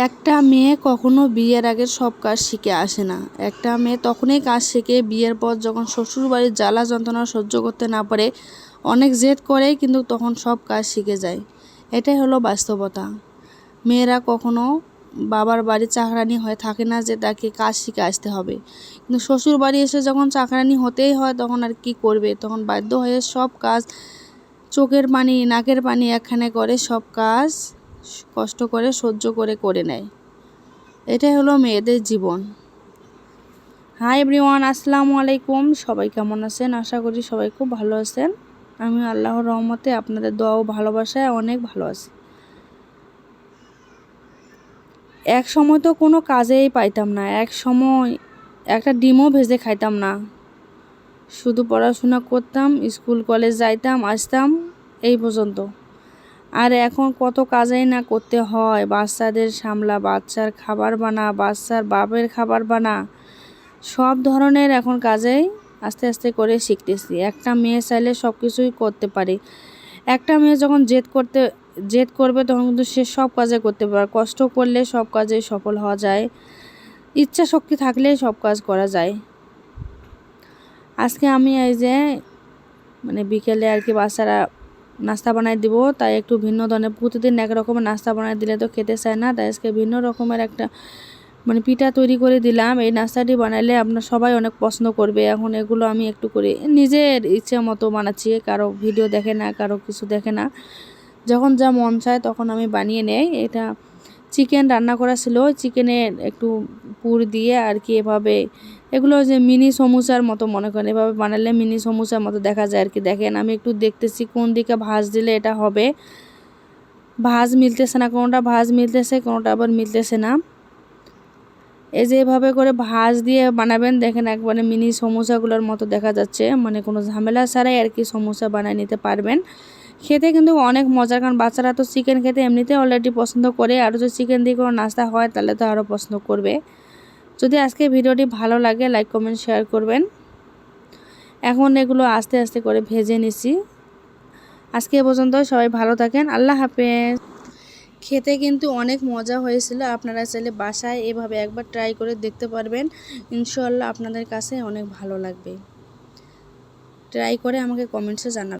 একটা মেয়ে কখনো বিয়ের আগে সব কাজ শিখে আসে না। একটা মেয়ে তখনই কাজ শিখে বিয়ের পর যখন শ্বশুর বাড়ির জ্বালা যন্ত্রণা সহ্য করতে না পারে, অনেক জেদ করে কিন্তু তখন সব কাজ শিখে যায়। এটাই হলো বাস্তবতা। মেয়েরা কখনো বাবার বাড়ি চাকরানি হয়ে থাকে না যে তাকে কাজ শিখে আসতে হবে। কিন্তু শ্বশুর বাড়ি এসে যখন চাকরানি হতেই হয় তখন আর কি করবে? তখন বাধ্য হয়ে সব কাজ চোখের পানি, নাকের পানি একখানে করে সব কাজ কষ্ট করে, সহ্য করে করে নেয়। এটাই হলো মেয়েদের জীবন। হাই এভরিওয়ান আসসালামু আলাইকুম। সবাই কেমন আছেন? আশা করি সবাই খুব ভালো আছেন। আমি আল্লাহর রহমতে আপনাদের দোয়া ও ভালোবাসায় অনেক ভালো আছি। এক সময় তো কোনো কাজেই পাইতাম না। এক সময় একটা ডিমও ভেজে খাইতাম না। শুধু পড়াশোনা করতাম, স্কুল, কলেজ যাইতাম, আসতাম, এই পর্যন্ত। আর এখন কত কাজেই না করতে হয়। বাচ্চাদের সামলা, বাচ্চার খাবার বানা, বাচ্চার বাপের খাবার বানা। সব ধরনের এখন কাজেই আস্তে আস্তে করে শিখতেছি। একটা মেয়ে চাইলে সব কিছুই করতে পারে। একটা মেয়ে যখন জেদ করতে, জেদ করবে তখন কিন্তু সে সব কাজে করতে পারে। কষ্ট করলে সব কাজে সফল হওয়া যায়। ইচ্ছা শক্তি থাকলে সব কাজ করা যায়। আজকে আমি এই যে মানে বিকেলে আর কি বাচ্চারা নাস্তা বানাই দিব, তাই একটু ভিন্ন ধরনের, প্রতিদিন এক রকমের নাস্তা বানাই দিলে তো খেতে চায় না, তাই আজকে ভিন্ন রকমের একটা মানে পিঠা তৈরি করে দিলাম। এই নাস্তাটি বানাইলে আপনার সবাই অনেক পছন্দ করবে। এখন এগুলো আমি একটু করে নিজের ইচ্ছে মতো বানাচ্ছি, কারও ভিডিও দেখে না, কারও কিছু দেখে না। যখন যা মন চায় তখন আমি বানিয়ে নেই। এটা চিকেন রান্না করা ছিল। চিকেনের একটু পুর দিয়ে আর কি এভাবে এগুলো যে মিনি সমুচার মতো মনে করেন, এভাবে বানালে মিনি সমুচার মতো দেখা যায় আর কি। দেখেন, আমি একটু দেখতেছি কোন দিকে ভাজ দিলে এটা হবে। ভাজ মিলতেছে না, কোনোটা ভাজ মিলতেছে, কোনোটা আবার মিলতেছে না। এই যে এভাবে করে ভাজ দিয়ে বানাবেন, দেখেন একবারে মিনি সমোসাগুলোর মতো দেখা যাচ্ছে। মানে কোনো ঝামেলা ছাড়াই আর কি সমোসা বানিয়ে নিতে পারবেন। খেতে কিন্তু অনেক মজার, কারণ বাচ্চারা তো চিকেন খেতে এমনিতে অলরেডি পছন্দ করে। আর যদি চিকেন দিয়ে কোনো নাস্তা হয়, তাহলে তো আরও পছন্দ করবে। যদি আজকে ভিডিওটি ভালো লাগে লাইক কমেন্ট শেয়ার করবেন। এখন এগুলো আস্তে আস্তে করে ভেজে নিছি আজকে এ পর্যন্ত সবাই ভালো থাকেন, আল্লাহ হাফেজ। খেতে কিন্তু অনেক মজা হয়েছিল, আপনারা চাইলে বাসায় এভাবে একবার ট্রাই করে দেখতে পারবেন। ইনশাল্লাহ আপনাদের কাছে অনেক ভালো লাগবে। ট্রাই করে আমাকে কমেন্টসে জানাবেন।